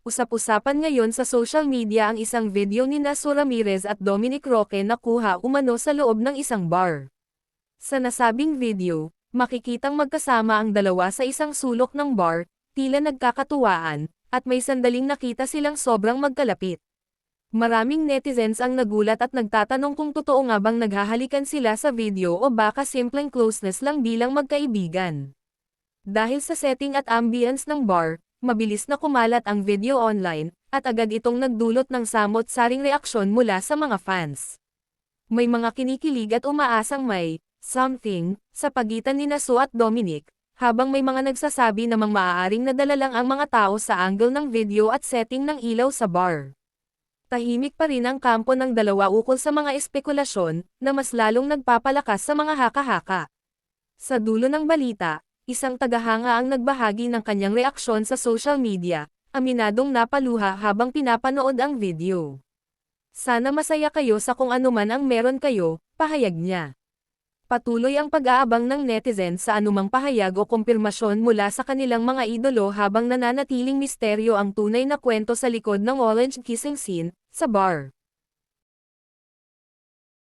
Usap-usapan ngayon sa social media ang isang video ni Naso Ramirez at Dominic Roque na kuha umano sa loob ng isang bar. Sa nasabing video, makikitang magkasama ang dalawa sa isang sulok ng bar, tila nagkakatuwaan, at may sandaling nakita silang sobrang magkalapit. Maraming netizens ang nagulat at nagtatanong kung totoo nga bang naghahalikan sila sa video o baka simpleng closeness lang bilang magkaibigan. Dahil sa setting at ambience ng bar, mabilis na kumalat ang video online, at agad itong nagdulot ng samot-saring reaksyon mula sa mga fans. May mga kinikilig at umaasang may something sa pagitan ni Naso at Dominic, habang may mga nagsasabi namang maaaring nadala lang ang mga tao sa angle ng video at setting ng ilaw sa bar. Tahimik pa rin ang kampo ng dalawa ukol sa mga espekulasyon, na mas lalong nagpapalakas sa mga haka-haka. Sa dulo ng balita, isang tagahanga ang nagbahagi ng kanyang reaksyon sa social media, aminadong napaluha habang pinapanood ang video. Sana masaya kayo sa kung ano man ang meron kayo, pahayag niya. Patuloy ang pag-aabang ng netizens sa anumang pahayag o kumpirmasyon mula sa kanilang mga idolo habang nananatiling misteryo ang tunay na kwento sa likod ng orange kissing scene, sa bar.